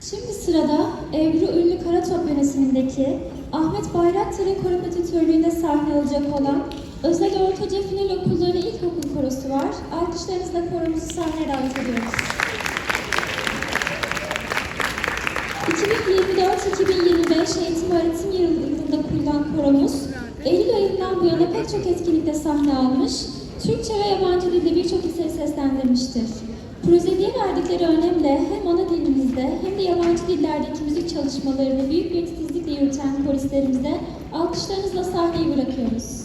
Şimdi sırada Ebru Ünlü Karatop yönetimindeki Ahmet Bayraktar'ın korepetatörlüğünde sahne alacak olan Özel Ortaca Final Okulları İlkokul Korosu var. Alkışlarınızla koromuzu sahneye davet ediyoruz. 2024-2025 eğitim öğretim yılında kurulan koromuz, Eylül ayından bu yana pek çok etkinlikte sahne almış, Türkçe ve yabancı dilde birçok eseri seslendirmiştir. Projeye verdikleri önemle hem ana dilimizde hem de yabancı dillerdeki müzik çalışmalarını büyük bir titizlikle yürüten koristlerimize alkışlarınızla sahneyi bırakıyoruz.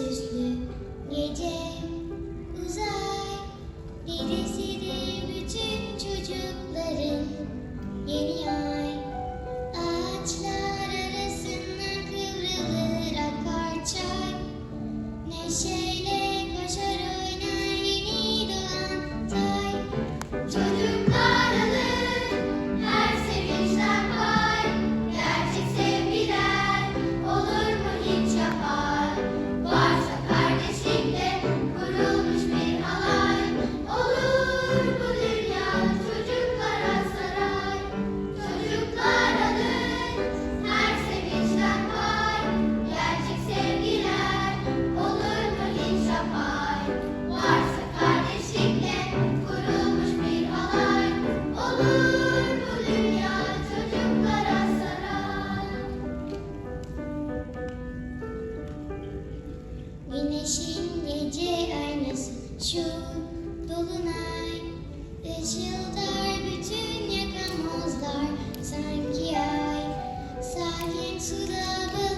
Если не день. Güneşin gece aynası şu dolunay. Işıldar bütün yakamozlar sanki ay. Sakin suda bağır